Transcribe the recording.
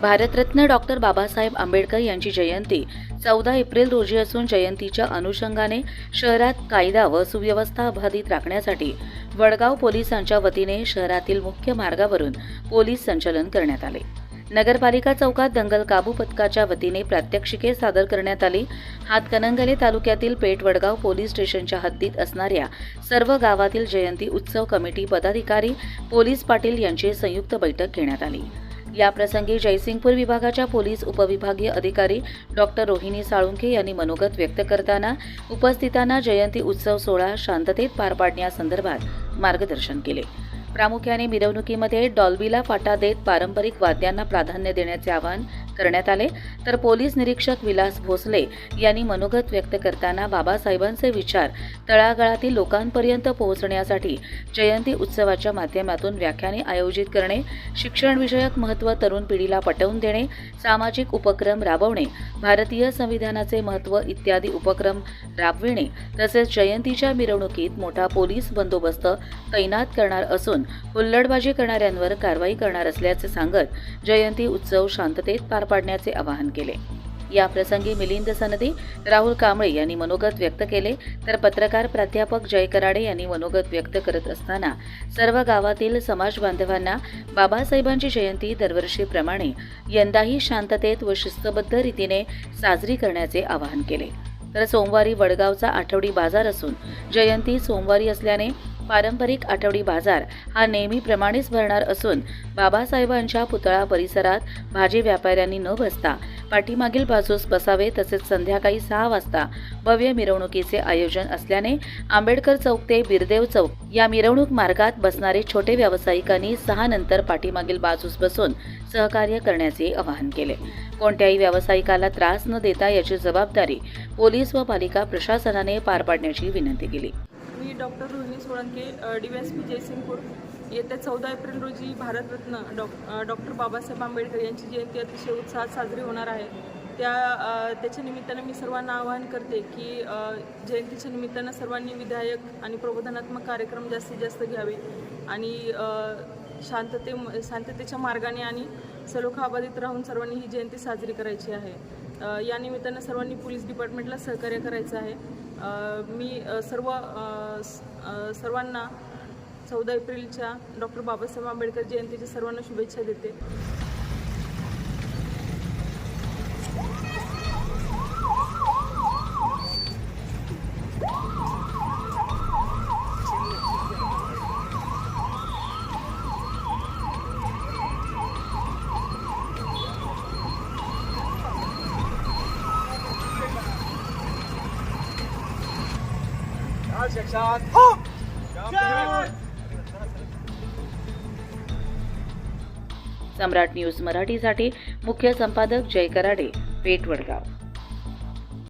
Bharat Ratna doctor Babasaheb Ambedkar यांची जयंती चौदा April रोजी असून जयंतीच्या अनुषंगाने शहरात कायदा व सुव्यवस्था अबाधित राखण्यासाठी वडगाव पोलिसांच्या वतीने शहरातील मुख्य मार्गावरून पोलीस संचलन करण्यात आले. नगरपालिका चौकात दंगल काबू पथकाच्या वतीने प्रात्यक्षिके सादर करण्यात आली. हातकणंगले तालुक्यातील पेठ वडगाव पोलीस स्टेशनच्या हद्दीत असणाऱ्या सर्व गावातील जयंती उत्सव कमिटी पदाधिकारी पोलीस पाटील यांची संयुक्त बैठक घेण्यात आली. याप्रसंगी जयसिंगपूर विभागाच्या पोलीस उपविभागीय अधिकारी डॉक्टर रोहिणी साळुंखे यांनी मनोगत व्यक्त करताना उपस्थितांना जयंती उत्सव सोहळा शांततेत पार पाडण्यासंदर्भात मार्गदर्शन केले. प्रामुख्याने मिरवणुकीमध्ये डॉल्बीला फाटा देत पारंपरिक वाद्यांना प्राधान्य देण्याचे आवाहन करण्यात आले. तर पोलीस निरीक्षक विलास भोसले यांनी मनोगत व्यक्त करताना बाबासाहेबांचे विचार तळागाळातील लोकांपर्यंत पोहोचण्यासाठी जयंती उत्सवाच्या माध्यमातून व्याख्याने आयोजित करणे शिक्षणविषयक महत्त्व तरुण पिढीला पटवून देणे सामाजिक उपक्रम राबवणे भारतीय संविधानाचे महत्त्व इत्यादी उपक्रम राबविणे तसेच जयंतीच्या मिरवणुकीत मोठा पोलीस बंदोबस्त तैनात करणार असून हुल्लडबाजी करणाऱ्यांवर कारवाई करणार असल्याचे सांगत जयंती उत्सव शांततेत पार पाडण्याचे आवाहन केले. या प्रसंगी मिलिंद सनदी राहुल कांबळे यांनी मनोगत व्यक्त केले. तर पत्रकार प्राध्यापक जय कराडे यांनी मनोगत व्यक्त करत असताना सर्व गावातील समाज बांधवांना बाबासाहेबांची जयंती दरवर्षीप्रमाणे यंदाही शांततेत व शिस्तबद्ध रीतीने साजरी करण्याचे आवाहन केले. तर सोमवारी वडगावचा आठवडी बाजार असून जयंती सोमवारी असल्याने पारंपरिक आठवडी बाजार हा नेहमीप्रमाणेच भरणार असून बाबासाहेबांच्या पुतळा परिसरात भाजी व्यापाऱ्यांनी न बसता पाठीमागील बाजूस बसावे तसेच संध्याकाळी सहा वाजता भव्य मिरवणुकीचे आयोजन असल्याने आंबेडकर चौक ते बिरदेव चौक या मिरवणूक मार्गात बसणारे छोटे व्यावसायिकांनी सहा नंतर पाठीमागील बाजूस बसून सहकार्य करण्याचे आवाहन केले. कोणत्याही व्यावसायिकाला त्रास न देता याची जबाबदारी पोलीस व पालिका प्रशासनाने पार पाडण्याची विनंती केली. Doctor Rohini Solanke D S P Jaysingpur येत्या चौदा एप्रिल रोजी भारतरत्न डॉक डॉक्टर बाबासाहेब आंबेडकर यांची जयंती अतिशय उत्साहात साजरी होणार आहे. त्या त्याच्या निमित्तानं मी सर्वांना आवाहन करते की जयंतीच्या निमित्तानं सर्वांनी विधायक आणि प्रबोधनात्मक कार्यक्रम जास्तीत जास्त घ्यावे आणि शांतते शांततेच्या मार्गाने आणि सलोखाबाधित राहून सर्वांनी ही जयंती साजरी करायची आहे. या निमित्तानं सर्वांनी पोलीस डिपार्टमेंटला सहकार्य करायचं आहे. मी सर्व सर्वांना चौदा एप्रिलच्या डॉक्टर बाबासाहेब आंबेडकर जयंतीच्या सर्वांना शुभेच्छा देते. सम्राट न्यूज मराठीसाठी मुख्य संपादक जय कराडे पेठ वडगाव